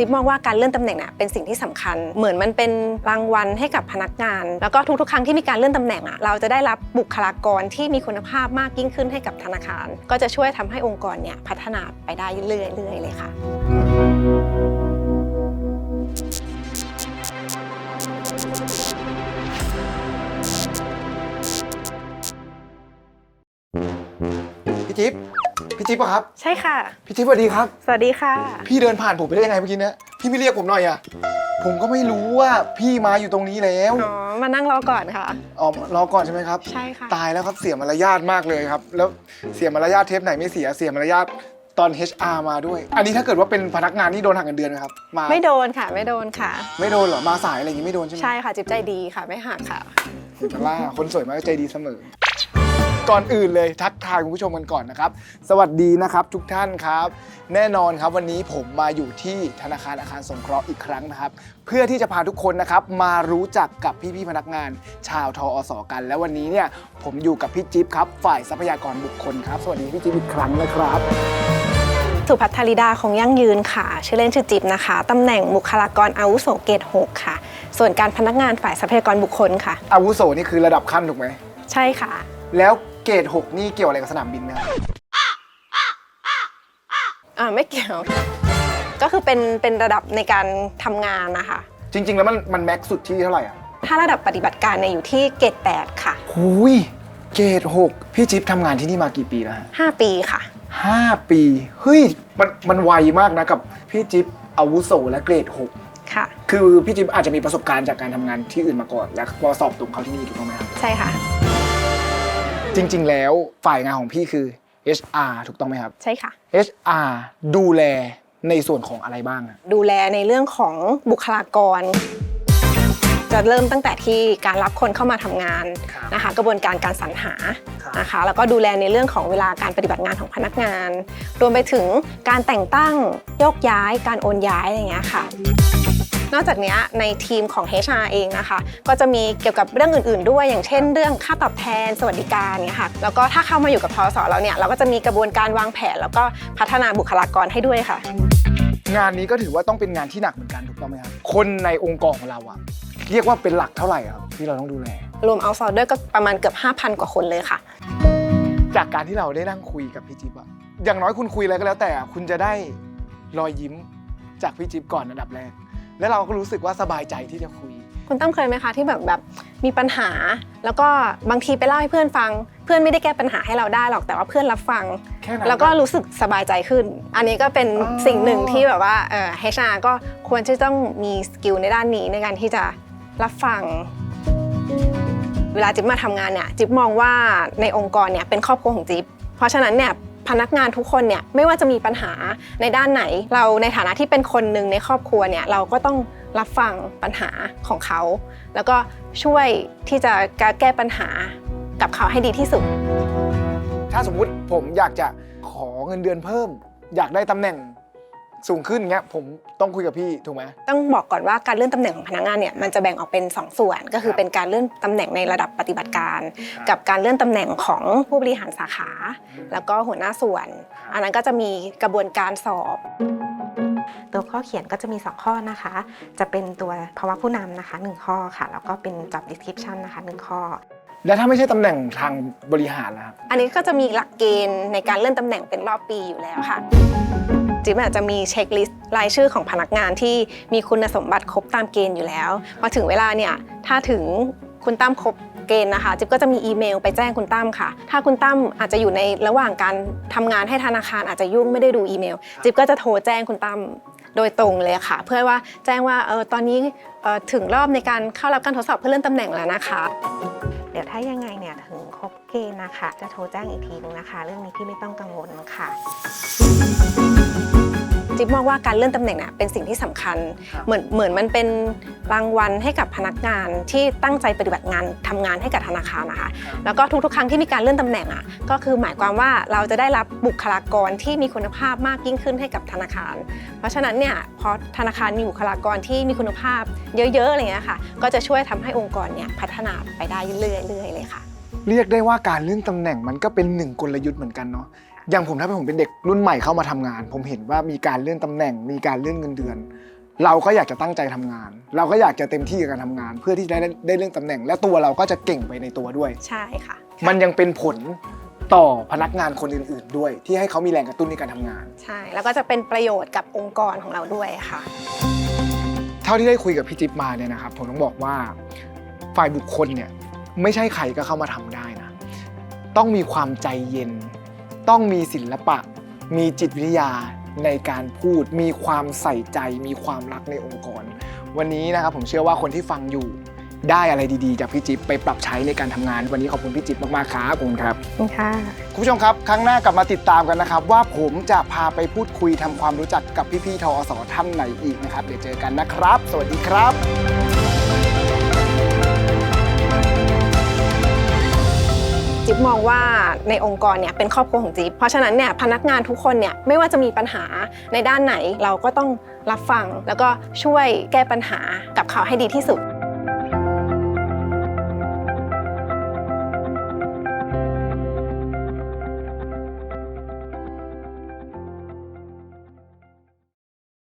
จิ๊บมองว่าการเลื่อนตำแหน่งน่ะเป็นสิ่งที่สำคัญ เหมือนมันเป็นรางวัลให้กับพนักงาน แล้วก็ทุกๆ ครั้งที่มีการเลื่อนตำแหน่งอะเราจะได้รับบุคลากรที่มีคุณภาพมากยิ่งขึ้นให้กับธนาคาร ก็จะช่วยทำให้องค์กรเนี่ยพัฒนาไปได้เรื่อยๆเลยค่ะ จิ๊บพี่จิ๊บปะครับ ใช่ค่ะ พี่จิ๊บสวัสดีครับ สวัสดีค่ะ พี่เดินผ่านผมไปได้ยังไงเมื่อกี้เนะพี่ไม่เรียกผมหน่อยอะผมก็ไม่รู้ว่าพี่มาอยู่ตรงนี้แล้วอ๋อ มานั่งรอก่อนค่ะ อ๋อรอก่อนใช่ไหมครับ ใช่ค่ะ ตายแล้วครับเสียมารยาทมากเลยครับ แล้วเสียมารยาทเทปไหนไม่เสียเสียมารยาทตอน HR มาด้วย อันนี้ถ้าเกิดว่าเป็นพนักงานที่โดนหักเงินเดือนไหมครับมาไม่โดนค่ะ ไม่โดนค่ะ ไม่โดนเหรอมาสายอะไรอย่างงี้ไม่โดนใช่ไหมใช่ค่ะ จิ๊บใจดีค่ะ ไม่หักค่ะ เห็นไหมล่าคนสวยมากใจดีเสมอ ก่อนอื่นเลยทักทายคุณผู้ชมกันก่อนนะครับ สวัสดีนะครับทุกท่านครับ แน่นอนครับวันนี้ผมมาอยู่ที่ธนาคารอาคารสงเคราะห์อีกครั้งนะครับ เพื่อที่จะพาทุกคนนะครับมารู้จักกับพี่ๆพนักงาน ชาวทออสกัน และวันนี้เนี่ยผมอยู่กับพี่จิ๊บครับ ฝ่ายทรัพยากรบุคคลครับ สวัสดีพี่จิ๊บอีกครั้งนะครับ สุภัทธริดาคงยั่งยืนค่ะ ชื่อเล่นชื่อจิ๊บนะคะ ตำแหน่งบุคลากรอาวุโสเกรด6ค่ะ ส่วนการพนักงานฝ่ายทรัพยากรบุคคลค่ะ อาวุโสนี่คือระดับขั้นถูกไหม ใช่ค่ะ แล้ว เกรด6นี่เกี่ยวอะไรกับสนามบินไหมครับอ่าไม่เกี่ยว ก็คือเป็นเป็นระดับในการทำงานนะคะ จริง ๆ แล้วมันมันแม็กซ์สุดที่เท่าไหร่อะถ้าระดับปฏิบัติการเนี่ยอยู่ที่เกรด8ค่ะ หุยเกรด6พี่จิ๊บทำงานที่นี่มากี่ปีแล้วฮะ 5 ปีค่ะ ห้าปีเฮ้ยมันมันไวมากนะกับพี่จิ๊บอาวุโสและเกรดค่ะ6คือพี่จิ๊บอาจจะมีประสบการณ์จากการทำงานที่อื่นมาก่อน และพอสอบตรงเขาที่นี่ถูกต้องไหมครับ ใช่ค่ะ จริง ๆ แล้วฝ่ายงานของพี่คือ HR ถูกต้องไหมครับ ใช่ค่ะ HR ดูแลในส่วนของอะไรบ้างอะดูแลในเรื่องของบุคลากร จะเริ่มตั้งแต่ที่การรับคนเข้ามาทำงานนะคะ กระบวนการการสรรหานะคะ แล้วก็ดูแลในเรื่องของเวลาการปฏิบัติงานของพนักงาน รวมไปถึงการแต่งตั้งโยกย้ายการโอนย้ายอะไรอย่างเงี้ยค่ะ นอกจากเนี้ยในทีมของ HR เองนะคะ ก็จะมีเกี่ยวกับเรื่องอื่น ๆ ด้วย อย่างเช่น เรื่องค่าตอบแทนสวัสดิการเนี่ยค่ะแล้วก็ถ้าเข้ามาอยู่กับทสเราเนี่ยเราก็จะมีกระบวนการวางแผน แล้วก็พัฒนาบุคลากรให้ด้วยค่ะ งานนี้ก็ถือว่าต้องเป็นงานที่หนักเหมือนกันถูกต้องไหมครับคนในองค์กรของเราอะเรียกว่าเป็นหลักเท่าไหร่ครับที่เราต้องดูแลรวมเอาซอร์ด้วยก็ประมาณเกือบ 5,000 กว่าคนเลยค่ะ จากการที่เราได้นั่งคุยกับพี่จิ๊บอะอย่างน้อยคุณคุยอะไรก็แล้วแต่อะคุณจะได้รอยยิ้มจากพี่จิ๊บก่อนอันดับแรก แล้วเราก็รู้สึกว่าสบายใจที่จะคุย คุณตั้มเคยไหมคะที่แบบแบบมีปัญหา แล้วก็บางทีไปเล่าให้เพื่อนฟัง เพื่อนไม่ได้แก้ปัญหาให้เราได้หรอกแต่ว่าเพื่อนรับฟัง แค่นั้นแล้วก็รู้สึกสบายใจขึ้น อันนี้ก็เป็นอ๋อ สิ่งหนึ่งที่แบบว่าเอ่อ HR ก็ควรที่ต้องมีสกิลในด้านนี้ในการที่จะรับฟัง เวลาจิ๊บมาทำงานเนี่ยจิ๊บมองว่าในองค์กรเนี่ยเป็นครอบครัวของจิ๊บเพราะฉะนั้นเนี่ย พนักงานทุกคนเนี่ยไม่ว่าจะมีปัญหาในด้านไหน เราในฐานะที่เป็นคนหนึ่งในครอบครัวเนี่ยเราก็ต้องรับฟังปัญหาของเขา แล้วก็ช่วยที่จะแก้ปัญหากับเขาให้ดีที่สุด ถ้าสมมุติผมอยากจะขอเงินเดือนเพิ่ม อยากได้ตำแหน่ง สูงขึ้นเงี้ยผมต้องคุยกับพี่ถูกไหม ต้องบอกก่อนว่าการเลื่อนตำแหน่งของพนักงานเนี่ยมันจะแบ่งออกเป็น 2 ส่วน ก็คือเป็นการเลื่อนตำแหน่งในระดับปฏิบัติการ กับการเลื่อนตำแหน่งของผู้บริหารสาขา แล้วก็หัวหน้าส่วน อันนั้นก็จะมีกระบวนการสอบตัวข้อเขียนก็จะมี 2 ข้อนะคะ จะเป็นตัวภาวะผู้นำนะคะ 1 ข้อค่ะ แล้วก็เป็น job description นะคะ 1 ข้อ แล้วถ้าไม่ใช่ตำแหน่งทางบริหารนะครับ อันนี้ก็จะมีหลักเกณฑ์ในการเลื่อนตำแหน่งเป็นรอบปีอยู่แล้วค่ะ จิ๊บอาจจะมีเช็คลิสต์รายชื่อของพนักงานที่มีคุณสมบัติครบตามเกณฑ์อยู่แล้วพอถึงเวลาเนี่ยถ้าถึงคุณตั้มครบเกณฑ์นะคะจิ๊บก็จะมีอีเมลไปแจ้งคุณตั้มค่ะ ถ้าคุณตั้มอาจจะอยู่ในระหว่างการทำงานให้ธนาคารอาจจะยุ่งไม่ได้ดูอีเมล จิ๊บก็จะโทรแจ้งคุณตั้มโดยตรงเลยค่ะ เพื่อว่าแจ้งว่าเออตอนนี้ถึงรอบในการเข้ารับการทดสอบเพื่อเลื่อนตำแหน่งแล้วนะคะ เดี๋ยวถ้ายังไงเนี่ยถึงครบเกณฑ์นะคะ จะโทรแจ้งอีกทีนึงนะคะ เรื่องนี้พี่ไม่ต้องกังวลค่ะ จิ๊บมองว่าการเลื่อนตำแหน่งเนี่ยเป็นสิ่งที่สำคัญครับเหมือนเหมือนมันเป็นรางวัลให้กับพนักงานที่ตั้งใจปฏิบัติงานทำงานให้กับธนาคารนะคะ แล้วก็ทุกๆ ครั้งที่มีการเลื่อนตำแหน่งอะก็คือหมายความว่าเราจะได้รับบุคลากรที่มีคุณภาพมากยิ่งขึ้นให้กับธนาคาร เพราะฉะนั้นเนี่ยพอธนาคารมีบุคลากรที่มีคุณภาพเยอะๆอะไรเงี้ยค่ะ ก็จะช่วยทำให้องค์กรเนี่ยพัฒนาไปได้เรื่อยๆเลยค่ะ เรียกได้ว่าการเลื่อนตำแหน่งมันก็เป็นหนึ่งกลยุทธ์เหมือนกันเนาะ อย่างผมถ้าเป็นผมเป็นเด็กรุ่นใหม่เข้ามาทำงาน ผมเห็นว่ามีการเลื่อนตำแหน่ง มีการเลื่อนเงินเดือน เราก็อยากจะตั้งใจทำงาน เราก็อยากจะเต็มที่กับการทำงาน เพื่อที่จะได้ได้เรื่องตำแหน่ง และตัวเราก็จะเก่งไปในตัวด้วย ใช่ค่ะ มันยังเป็นผลต่อพนักงานคนอื่น ๆ ด้วย ที่ให้เขามีแรงกระตุ้นในการทำงาน ใช่ แล้วก็จะเป็นประโยชน์กับองค์กรของเราด้วยค่ะ เท่าที่ได้คุยกับพี่จิ๊บมาเนี่ยนะครับผมต้องบอกว่าฝ่ายบุคคลเนี่ยไม่ใช่ใครก็เข้ามาทำได้นะ ต้องมีความใจเย็น ต้องมีศิลปะ มีจิตวิทยาในการพูด มีความใส่ใจ มีความรักในองค์กร วันนี้นะครับผมเชื่อว่าคนที่ฟังอยู่ได้อะไรดีๆ จากพี่จิ๊บไปปรับใช้ในการทำงาน วันนี้ขอบคุณพี่จิ๊บมากๆครับขอบคุณครับ ขอบคุณค่ะ คุณผู้ชมครับ ครั้งหน้ากลับมาติดตามกันนะครับ ว่าผมจะพาไปพูดคุยทำความรู้จักกับพี่ๆทอสท่านไหนอีกนะครับ เดี๋ยวเจอกันนะครับ สวัสดีครับจิ๊บ มองว่าในองค์กรเนี่ยเป็นครอบครัวของจิ๊บเพราะฉะนั้นเนี่ยพนักงานทุกคนเนี่ยไม่ว่าจะมีปัญหาในด้านไหนเราก็ต้องรับฟัง แล้วก็ช่วยแก้ปัญหากับเขาให้ดีที่สุด